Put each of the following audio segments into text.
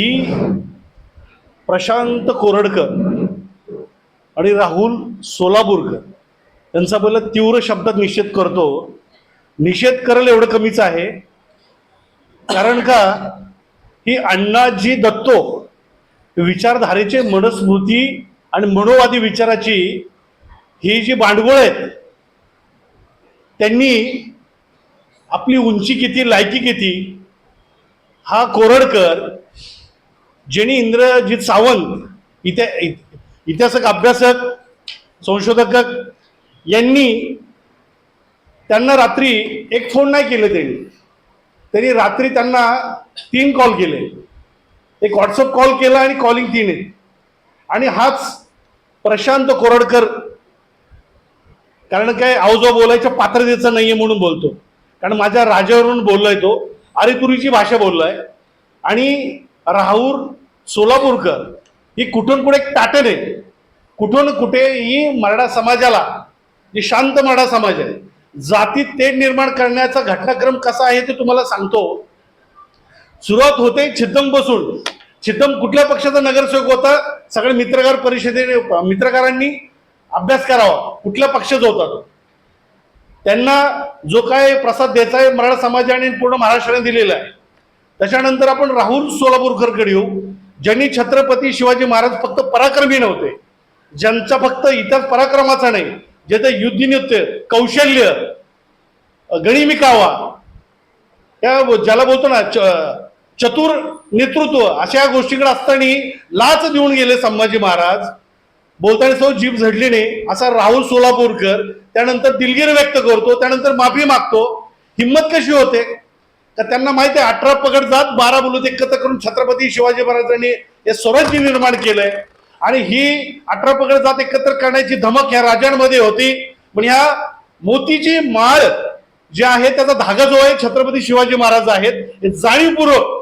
ही प्रशांत कोरडकर आणि राहुल सोलापूरकर यांचा पहिला तीव्र शब्दात निषेध करतो. निषेध करेल एवढं कमीच आहे. कारण का? ही अण्णाजी दत्तो विचारधारेचे मनस्मृती आणि मनोवादी विचाराची ही जी भांडवळ आहेत त्यांनी आपली उंची किती लायकी किती हा कोरडकर ज्यांनी इंद्रजित सावंत इथे इतिहासक अभ्यासक संशोधक यांनी त्यांना रात्री एक फोन नाही केले त्यांनी. त्यांनी रात्री त्यांना तीन कॉल केले. एक व्हॉट्सअप कॉल केला आणि कॉलिंग तीन आहे. आणि हाच प्रशांत कोरडकर कारण काय आऊजो बोलायच्या पात्रतेचं आहे म्हणून बोलतो. कारण माझ्या राजावरून बोललोय तो आरेतुरीची भाषा बोललोय. आणि राहूर सोलापूरकर ही कुठून कुठे एक आहे कुठून कुठेही मराठा समाजाला जी शांत मराठा समाज आहे जातीत तेढ निर्माण करण्याचा घटनाक्रम कसा आहे ते तुम्हाला सांगतो. सुरुवात होते छिद्दम बसून. छिद्दम कुठल्या पक्षाचा नगरसेवक होता? सगळे मित्रकार परिषदेने मित्रकारांनी अभ्यास करावा. कुठल्या पक्षाचा होता तो? त्यांना जो काय प्रसाद द्यायचा आहे मराठा समाजाने पूर्ण महाराष्ट्राने दिलेला आहे. त्याच्यानंतर आपण राहुल सोलापूरकरकडे येऊ. ज्यांनी छत्रपती शिवाजी महाराज फक्त पराक्रमी नव्हते ज्यांचा फक्त इतिहास पराक्रमाचा नाही ज्याचं युद्धनित्य कौशल्य गणिमिकावा त्या ज्याला बोलतो ना च- चतुर नेतृत्व अशा गोष्टीकडे असताना लाच देऊन गेले संभाजी महाराज. बोलताना सौ जीभ झडली नाही असा राहुल सोलापूरकर त्यानंतर दिलगिरी व्यक्त करतो त्यानंतर माफी मागतो. हिंमत कशी होते? तर त्यांना माहिती आहे अठरा पगड जात बारा बुलूत एकत्र करून छत्रपती शिवाजी महाराजांनी हे स्वराज्य निर्माण केलंय. आणि ही अठरा पगड जात एकत्र करण्याची धमक ह्या राजांमध्ये होती. पण ह्या मोतीची माळ जे आहे त्याचा धागा जो आहे छत्रपती शिवाजी महाराज आहेत हे जाणीवपूर्वक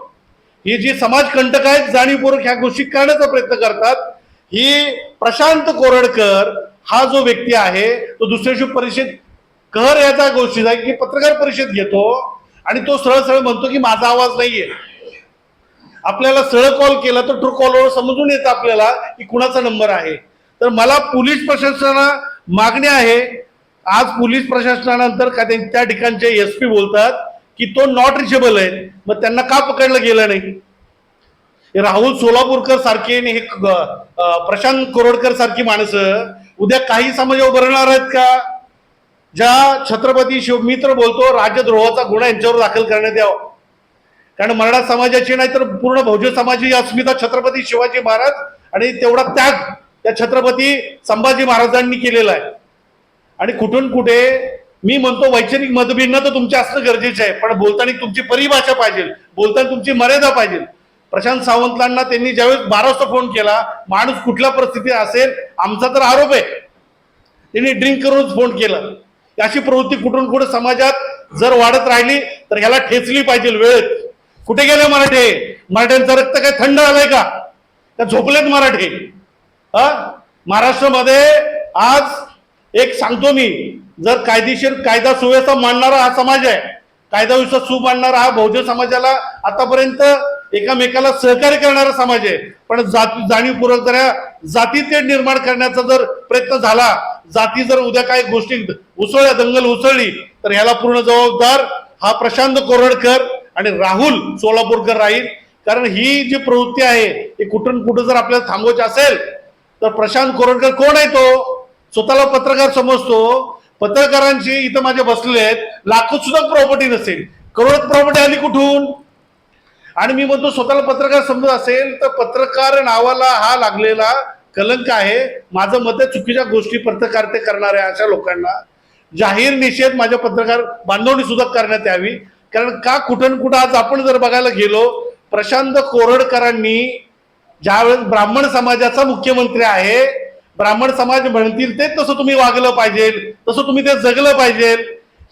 ही जी समाज कंटक आहेत जाणीवपूर्वक ह्या गोष्टी करण्याचा प्रयत्न करतात. ही प्रशांत कोरडकर हा जो व्यक्ती आहे तो दुसऱ्याशी परिषद कहर याचा गोष्टी आहे की पत्रकार परिषद घेतो. आणि तो सरळ सरळ म्हणतो की माझा आवाज नाहीये. आपल्याला सरळ कॉल केला तर ट्रू कॉलवर समजून येतं आपल्याला की कुणाचा नंबर आहे. तर मला पोलीस प्रशासनाला मागणी आहे आज पोलीस प्रशासनानंतर का त्या ठिकाणचे एस पी बोलतात की तो नॉट रिचेबल आहे. मग त्यांना का पकडलं गेलं नाही? राहुल सोलापूरकर सारखे आणि हे प्रशांत कोरडकर सारखी माणसं उद्या काही समाज उभारणार आहेत का? ज्या छत्रपती शिव मित्र बोलतो राजद्रोहाचा गुन्हा यांच्यावर दाखल करण्यात यावा. कारण मराठा समाजाची नाही तर पूर्ण बहुजन समाजाची अस्मिता छत्रपती शिवाजी महाराज आणि तेवढा त्याग त्या छत्रपती संभाजी महाराजांनी केलेला आहे. आणि कुठून कुठे मी म्हणतो वैचारिक मतभिन्न तर तुमच्या असणं गरजेचं आहे पण बोलताना तुमची परिभाषा पाहिजे बोलताना तुमची मर्यादा पाहिजे. प्रशांत सावंतांना त्यांनी ज्यावेळेस बारा वाजता फोन केला माणूस कुठल्या परिस्थितीत असेल आमचा तर आरोप आहे. त्यांनी ड्रिंक करूनच फोन केला. अशी प्रवृत्ती कुठून कुठे समाजात जर वाढत राहिली तर ह्याला ठेचली पाहिजे वेळेत. कुठे गेले मराठे? मराठ्यांचं रक्त काय थंड आलंय का? त्या झोपलेत मराठे. हा महाराष्ट्रामध्ये आज एक सांगतो मी जर कायदेशीर कायदा सुव्यवस्था मांडणारा हा समाज आहे कायदा व्यवस्था सु मांडणारा हा बहुजन समाजाला आतापर्यंत एकामेकाला सहकार्य करणारा समाज आहे. पण जाणीवपूर्वक जरा या जाती निर्माण करण्याचा जर प्रयत्न झाला जाती जर उद्या काही गोष्टी उसळल्या दंगल उसळली तर ह्याला पूर्ण जबाबदार हा प्रशांत कोरडकर आणि राहुल सोलापूरकर राहील. कारण ही जी प्रवृत्ती आहे ही कुठून कुठं जर आपल्याला थांबवायची असेल तर प्रशांत कोरडकर कोण आहे तो? स्वतःला पत्रकार समजतो. पत्रकारांची इथं माझे बसले आहेत. लाखो सुद्धा प्रॉपर्टी नसेल. करोड प्रॉपर्टी आली कुठून? आणि मी म्हणतो स्वतःला पत्रकार समजत असेल तर पत्रकार नावाला हा लागलेला कलंक आहे. माझं मत आहे चुकीच्या गोष्टी पत्रकारिते करणाऱ्या अशा लोकांना जाहीर निषेध माझ्या पत्रकार बांधवणी सुद्धा करण्यात यावी. कारण का कुठं कुठं आज आपण जर बघायला गेलो प्रशांत कोरडकरांनी ज्यावेळेस ब्राह्मण समाजाचा मुख्यमंत्री आहे ब्राह्मण समाज म्हणतील ते तसं तुम्ही वागलं पाहिजे तसं तुम्ही ते जगलं पाहिजे.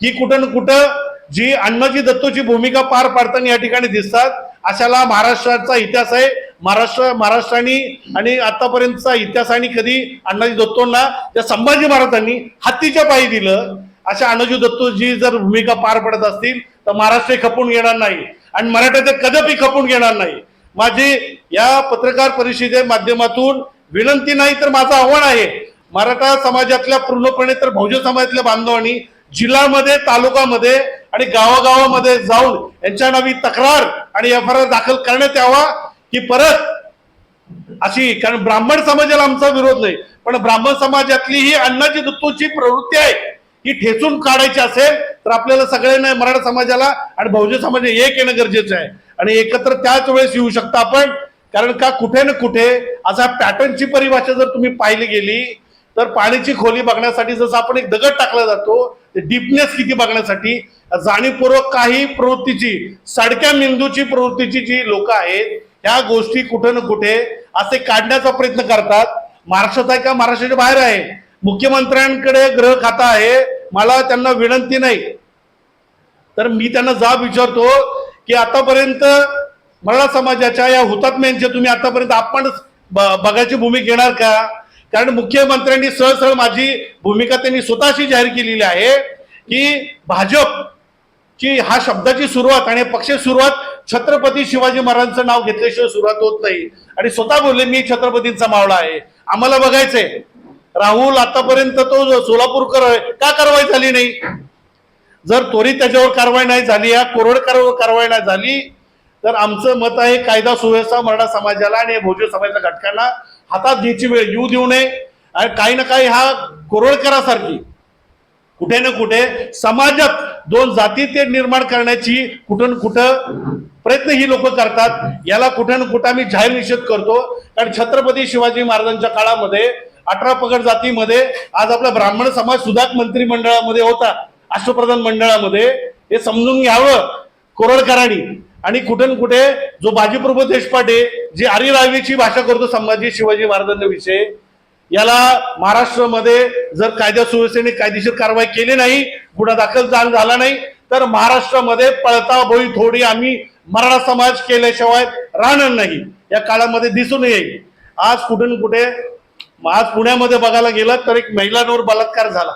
ही कुठं न कुठं जी अण्णाजी दत्तोची भूमिका पार पाडताना या ठिकाणी दिसतात अशाला महाराष्ट्राचा इतिहास आहे. महाराष्ट्र महाराष्ट्राने आणि आतापर्यंतचा इतिहासाने कधी अण्णाजी दत्तोंना त्या संभाजी महाराजांनी हत्तीच्या पायी दिलं. अशा अण्णाजी दत्तोजी जर भूमिका पार पडत असतील तर महाराष्ट्र खपून घेणार नाही. आणि मराठा कदापि खपून घेणार नाही. माझी या पत्रकार परिषदे माध्यमातून विनंती नाही तर माझं आव्हान आहे मराठा समाजातल्या पूर्णपणे तर बहुजन समाजातल्या बांधवांनी जिल्ह्यामध्ये तालुकामध्ये आणि गावागावामध्ये जाऊन यांच्या नावी तक्रार आणि एफ आर दाखल करण्यात यावा. की परत अशी कारण ब्राह्मण समाजाला आमचा विरोध नाही पण ब्राह्मण समाजातली ही अण्णाची दत्तूची प्रवृत्ती आहे ही ठेचून काढायची असेल तर आपल्याला सगळ्यांना मराठा समाजाला आणि बहुजन समाज एक येणं गरजेचं आहे. आणि एकत्र त्याच वेळेस येऊ शकता आपण कारण का कुठे ना कुठे असा पॅटर्नची परिभाषा जर तुम्ही पाहिली गेली तर पाण्याची खोली बघण्यासाठी जसं आपण एक दगड टाकला जातो ते डीपनेस किती बघण्यासाठी जाणीवपूर्वक काही प्रवृत्तीची सडक्या मेंदूची प्रवृत्तीची जी लोक आहेत ह्या गोष्टी कुठे ना कुठे असे काढण्याचा प्रयत्न करतात. महाराष्ट्रात आहे का? महाराष्ट्राच्या बाहेर आहे. मुख्यमंत्र्यांकडे ग्रह खाता आहे. मला त्यांना विनंती नाही. तर मी त्यांना जाब विचारतो की आतापर्यंत मराठा समाजाच्या या हुतात्म्यांचे तुम्ही आतापर्यंत आपण ब- बघायची भूमिका घेणार का? कारण मुख्यमंत्र्यांनी सहसळ माझी भूमिका त्यांनी स्वतःशी जाहीर केलेली आहे की भाजप ची हा शब्दाची सुरुवात आणि पक्ष सुरुवात छत्रपती शिवाजी महाराजांचं नाव घेतल्याशिवाय सुरुवात होत नाही. आणि स्वतः बोलले मी छत्रपतींचा मावळा आहे. आम्हाला बघायचंय. राहुल आतापर्यंत तो सोलापूरकर का कारवाई झाली नाही? जर त्वरित त्याच्यावर कारवाई नाही झाली या कोरोडकर कारवाई नाही झाली तर आमचं मत आहे कायदा सुव्यवस्था मराठा समाजाला आणि भोजन समाजाच्या घटकांना हातात घ्यायची वेळ येऊ देऊ नये. आणि काही ना काही हा कोरडकरासारखी कुठे ना कुठे समाजात दोन जाती ते निर्माण करण्याची कुठं कुठं प्रयत्न ही लोक करतात. याला कुठं ना कुठं आम्ही जाहीर निषेध करतो. कारण छत्रपती शिवाजी महाराजांच्या काळामध्ये अठरा पगड जातीमध्ये आज आपला ब्राह्मण समाज सुधाक मंत्रिमंडळामध्ये होता. अष्टप्रधान मंडळामध्ये. हे समजून घ्यावं. कोरडकरांनी. आणि कुठे न कुठे जो बाजीप्रभू देशपांडे जी आरिरावीची भाषा करतो संभाजी शिवाजी महाराजांविषयी याला महाराष्ट्रामध्ये जर कायदा सुव्यवस्थेने कायदेशीर कारवाई केली नाही गुन्हा दाखल झाला नाही तर महाराष्ट्रामध्ये पळता बोई थोडी आम्ही मराठा समाज केल्याशिवाय राहणार नाही. या काळामध्ये दिसून येईल. आज कुठे कुठे आज पुण्यामध्ये बघायला गेलं तर एक महिलांवर बलात्कार झाला.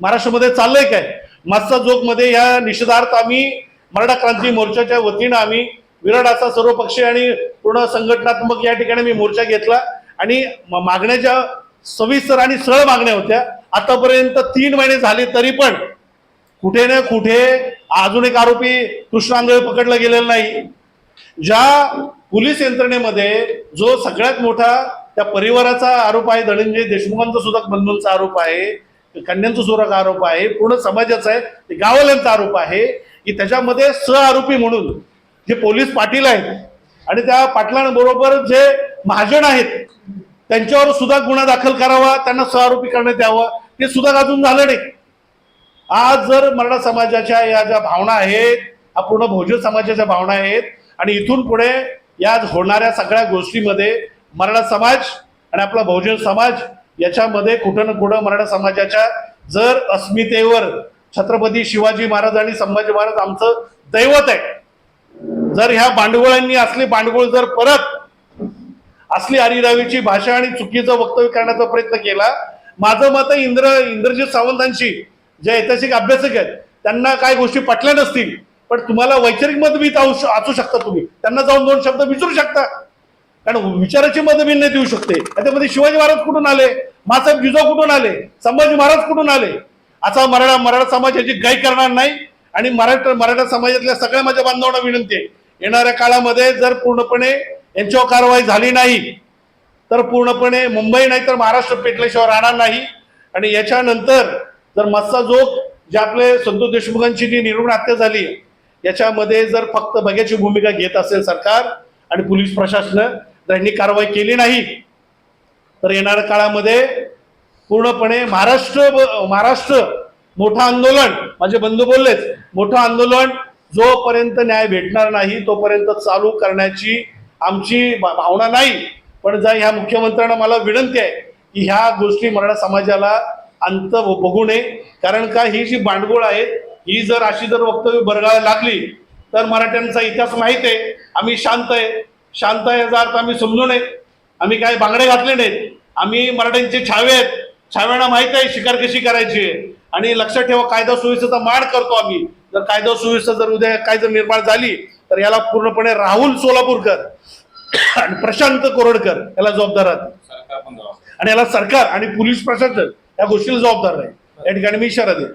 महाराष्ट्रामध्ये चाललंय काय? मागचा जोगमध्ये या निषेधार्थ आम्ही मराठा क्रांती मोर्चाच्या वतीनं आम्ही विराट असा सर्व पक्षीय आणि पूर्ण संघटनात्मक या ठिकाणी मी मोर्चा घेतला. आणि म- मागण्याच्या सविस्तर आणि सरळ मागण्या होत्या. आतापर्यंत तीन महिने झाले तरी पण कुठे ना कुठे अजून एक आरोपी कृष्णांधळे पकडला गेलेला नाही. ज्या पोलीस यंत्रणेमध्ये जो सगळ्यात मोठा त्या परिवाराचा आरोप आहे धनंजय देशमुखांचा सुद्धा बंधूंचा आरोप आहे कन्यांचा सुद्धा आरोप आहे पूर्ण समाजाचा आहे ते आरोप आहे की त्याच्यामध्ये सह आरोपी म्हणून जे पोलीस पाटील आहेत आणि त्या पाटलांबरोबर जे महाजन आहेत त्यांच्यावर सुद्धा गुन्हा दाखल करावा त्यांना सह आरोपी करण्यात यावं ते सुद्धा अजून झालं नाही. आज जर मराठा समाजाच्या या ज्या भावना आहेत हा पूर्ण भोजन समाजाच्या भावना आहेत आणि इथून पुढे या होणाऱ्या सगळ्या गोष्टीमध्ये मराठा समाज आणि आपला बहुजन समाज याच्यामध्ये कुठं ना कुठं मराठा समाजाच्या जर अस्मितेवर छत्रपती शिवाजी महाराज आणि संभाजी महाराज आमचं दैवत आहे. जर ह्या भांडवळांनी असले भांडवळ जर परत असली हरिरावीची भाषा आणि चुकीचं वक्तव्य करण्याचा प्रयत्न केला माझं मत इंद्र इंद्रजित सावंतांशी जे ऐतिहासिक अभ्यासक आहेत त्यांना काय गोष्टी पटल्या नसतील पण तुम्हाला वैचारिक मतभेद आऊ- असू शकता तुम्ही. त्यांना जाऊन दोन शब्द विचारू शकता. कारण विचाराची मतभिन्न देऊ शकते. त्याच्यामध्ये शिवाजी महाराज कुठून आले? मासाहेब जिजाऊ कुठून आले? संभाजी महाराज कुठून आले? असा मराठा मराठा समाज याची गाय करणार नाही आणि मराठा मराठा समाजातल्या सगळ्या माझ्या बांधवांना विनंती आहे. येणाऱ्या काळामध्ये जर पूर्णपणे यांच्यावर कारवाई झाली नाही तर पूर्णपणे मुंबई नाही तर महाराष्ट्र पेटल्याशिवाय राहणार नाही. आणि याच्यानंतर जर मस्सा जोग जे आपले संतोष देशमुखांची जी निर्गुण हत्या झाली याच्यामध्ये जर फक्त बघ्याची भूमिका घेत असेल सरकार आणि पोलीस प्रशासन जर यांनी कारवाई केली नाही. तर येणाऱ्या काळामध्ये पूर्णपणे महाराष्ट्र महाराष्ट्र मोठं आंदोलन माझे बंधू बोललेच मोठं आंदोलन जोपर्यंत न्याय भेटणार नाही तोपर्यंत चालू करण्याची आमची भा- भावना नाही. पण जर ह्या मुख्यमंत्र्यांना मला विनंती आहे की ह्या गोष्टी मराठा समाजाला अंत बघू नये. कारण का ही जी भांडवल आहेत ही जर अशी जर वक्तव्य बरगायला लागली तर मराठ्यांचा इतिहास माहीत आहे. आम्ही शांत आहे. शांत आहे याचा अर्थ आम्ही समजू नये. आम्ही काय बांगडे घातले नाहीत. आम्ही मराठ्यांचे छावे आहेत. छाव्यांना माहीत आहे शिकार कशी करायची आहे. आणि लक्षात ठेवा कायदा सुव्यवस्थेचा माड करतो आम्ही. जर कायदा सुव्यवस्था जर उद्या काय जर निर्माण झाली तर याला पूर्णपणे राहुल सोलापूरकर आणि प्रशांत कोरडकर याला जबाबदार. आणि याला सरकार आणि पोलीस प्रशासन. या गोष्टीला जबाबदार राहील या ठिकाणी मी इशारा देईल